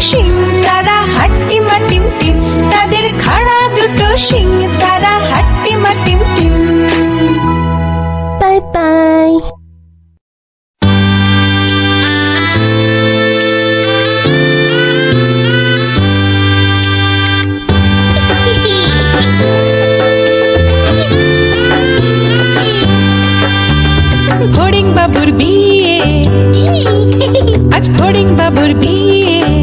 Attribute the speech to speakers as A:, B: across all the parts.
A: শিং তারা হাট্টি মাটিম টিম তাদের খাড়া দুটো শিং তারা হাট্টি মাটিম টিম।
B: Bye bye.
A: ঘোড়িং বাবুর বিয়ে। আজ ঘোড়িং বাবুর বিয়ে।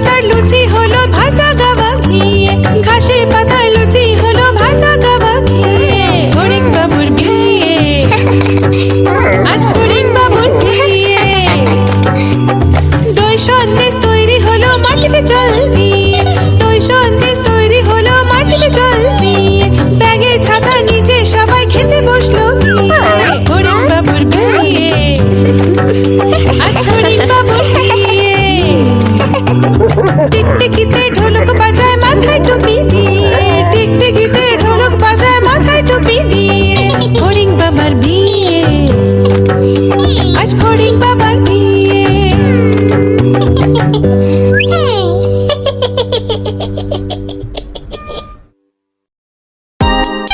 A: পাতার লুচি হলো ভাজা গাওয়া ঘিয়ে। ঘাসে পাতার লুচি হলো ভাজা গাওয়া ঘিয়ে। হরিণ বাবুর বিয়ে আজ হরিণ বাবুর বিয়ে দই সন্দেশ তৈরি হলো মাটিতে চল দিয়ে। দই সন্দেশ তৈরি হলো মাটিতে চল দিয়ে। ব্যাগের ছাতা নিচে সবাই খেতে বসল। হরিণ বাবুর বিয়ে টিকটিকিতে ঢোলক বাজায় মাথায় টুপি দিয়ে। টিকটিকিতে ঢোলক বাজায় মাথায় টুপি দিয়ে। ফড়িং বাবার বিয়ে। আজ ফড়িং বাবার বিয়ে।